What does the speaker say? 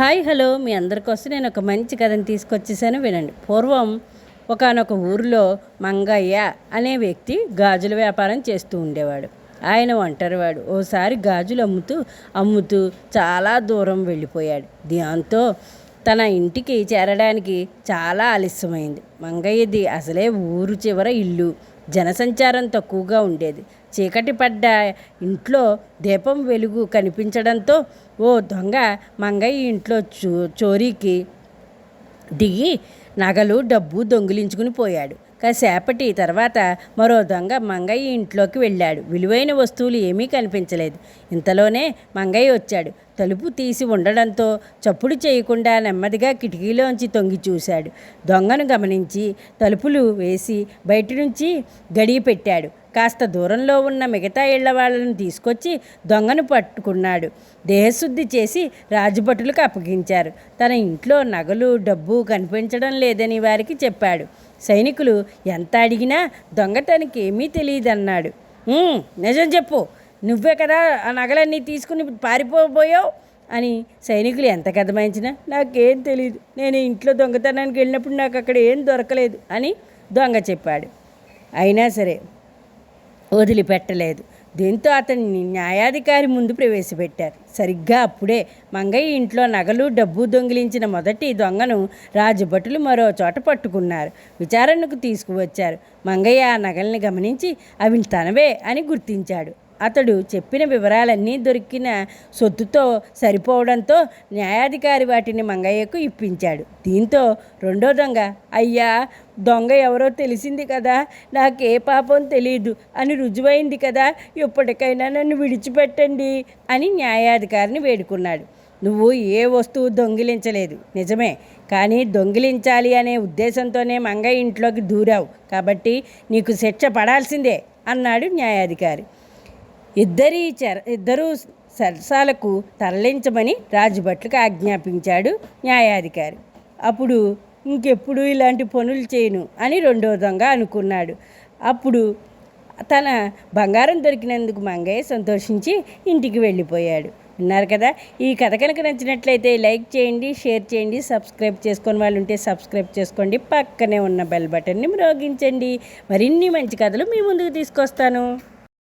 Hi hello. మీ అందరి కోసం నేను ఒక మంచి కథను తీసుకొచ్చేసాను. వినండి. పూర్వం ఒకానొక ఊరిలో మంగయ్య అనే వ్యక్తి గాజుల వ్యాపారం చేస్తూ ఉండేవాడు. ఆయన ఒంటరివాడు. ఓసారి గాజులు అమ్ముతూ అమ్ముతూ చాలా దూరం వెళ్ళిపోయాడు. దాంతో తన ఇంటికి చేరడానికి చాలా ఆలస్యమైంది. మంగయ్యది అసలే ఊరు చివర ఇల్లు. జనసంచారం తక్కువగా ఉండేది. చీకటి పడ్డ ఇంట్లో దీపం వెలుగు కనిపించడంతో ఓ దొంగ మంగయ్య ఇంట్లో చో చోరీకి దిగి నగలు డబ్బు దొంగిలించుకుని పోయాడు. కాసేపటి తర్వాత మరో దొంగ మంగయ్య ఇంట్లోకి వెళ్ళాడు. విలువైన వస్తువులు ఏమీ కనిపించలేదు. ఇంతలోనే మంగయ్య వచ్చాడు. తలుపు తీసి ఉండడంతో చప్పుడు చేయకుండా నెమ్మదిగా కిటికీలోంచి తొంగి చూశాడు. దొంగను గమనించి తలుపులు వేసి బయట నుంచి గడియ పెట్టాడు. కాస్త దూరంలో ఉన్న మిగతా ఇళ్ళ వాళ్ళని తీసుకొచ్చి దొంగను పట్టుకున్నాడు. దేహశుద్ధి చేసి రాజభటులకు అప్పగించారు. తన ఇంట్లో నగలు డబ్బు కనిపించడం లేదని వారికి చెప్పాడు. సైనికులు ఎంత అడిగినా దొంగతనికి ఏమీ తెలియదన్నాడు నిజం చెప్పు. నువ్వే కదా ఆ నగలన్నీ తీసుకుని పారిపోబోయావు? అని సైనికులు ఎంత కథమాయించినా నాకేం తెలియదు నేను ఇంట్లో దొంగతనానికి వెళ్ళినప్పుడు నాకు అక్కడ ఏం దొరకలేదు అని దొంగ చెప్పాడు. అయినా సరే వదిలిపెట్టలేదు. దీంతో అతన్ని న్యాయాధికారి ముందు ప్రవేశపెట్టారు. సరిగ్గా అప్పుడే మంగయ్య ఇంట్లో నగలు డబ్బు దొంగిలించిన మొదటి దొంగను రాజభటులు మరో చోట పట్టుకున్నారు. విచారణకు తీసుకువచ్చారు. మంగయ్య ఆ నగల్ని గమనించి అవి తనవే అని గుర్తించాడు. అతడు చెప్పిన వివరాలన్నీ దొరికిన సొత్తుతో సరిపోవడంతో న్యాయాధికారి వాటిని మంగయ్యకు ఇప్పించాడు. దీంతో రెండో దొంగ అయ్యా దొంగ ఎవరో తెలిసింది కదా నాకే పాపం తెలియదు అని రుజువైంది కదా ఇప్పటికైనా నన్ను విడిచిపెట్టండి అని న్యాయాధికారిని వేడుకున్నాడు. నువ్వు ఏ వస్తువు దొంగిలించలేదు నిజమే కానీ దొంగిలించాలి అనే ఉద్దేశంతోనే మంగయ్య ఇంట్లోకి దూరావు కాబట్టి నీకు శిక్ష పడాల్సిందే అన్నాడు న్యాయాధికారి. ఇద్దరి చెర ఇద్దరూ సరసాలకు తరలించమని రాజుభట్లకు ఆజ్ఞాపించాడు న్యాయాధికారి. అప్పుడు ఇంకెప్పుడు ఇలాంటి పనులు చేయను అని రెండో దొంగ అనుకున్నాడు. అప్పుడు తన బంగారం దొరికినందుకు మంగయ్య సంతోషించి ఇంటికి వెళ్ళిపోయాడు. విన్నారు కదా ఈ కథ కనుక నచ్చినట్లయితే లైక్ చేయండి షేర్ చేయండి సబ్స్క్రైబ్ చేసుకొని వాళ్ళు ఉంటే సబ్స్క్రైబ్ చేసుకోండి. పక్కనే ఉన్న బెల్ బటన్ని మ్రోగించండి. మరిన్ని మంచి కథలు మీ ముందుకు తీసుకొస్తాను.